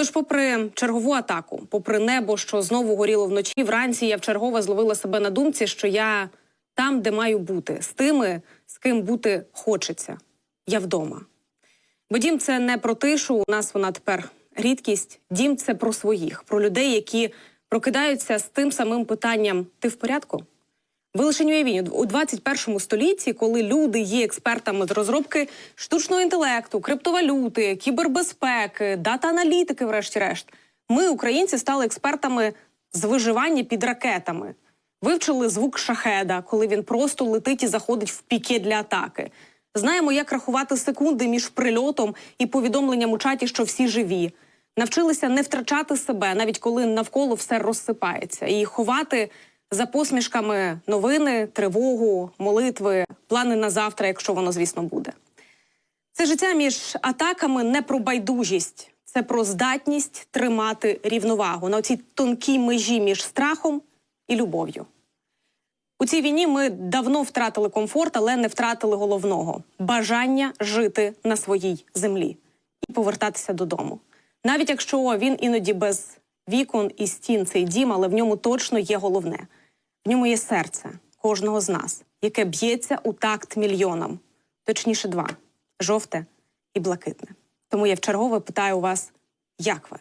Тож, попри чергову атаку, попри небо, що знову горіло вночі, вранці я вчергове зловила себе на думці, що я там, де маю бути, з тими, з ким бути хочеться. Я вдома. Бо дім це не про тишу. У нас вона тепер рідкість. Дім це про своїх, про людей, які прокидаються з тим самим питанням: ти в порядку? Ви лише уявіть, у 21 столітті, коли люди є експертами з розробки штучного інтелекту, криптовалюти, кібербезпеки, дата-аналітики, врешті-решт, ми, українці, стали експертами з виживання під ракетами. Вивчили звук шахеда, коли він просто летить і заходить в піке для атаки. Знаємо, як рахувати секунди між прильотом і повідомленням у чаті, що всі живі. Навчилися не втрачати себе, навіть коли навколо все розсипається, і ховати за посмішками новини, тривогу, молитви, плани на завтра, якщо воно, звісно, буде. Це життя між атаками не про байдужість, це про здатність тримати рівновагу на цій тонкій межі між страхом і любов'ю. У цій війні ми давно втратили комфорт, але не втратили головного бажання жити на своїй землі і повертатися додому. Навіть якщо він іноді без вікон і стін цей дім, але в ньому точно є головне. В ньому є серце кожного з нас, яке б'ється у такт мільйонам, точніше, два жовте і блакитне. Тому я вчергове питаю у вас, як ви?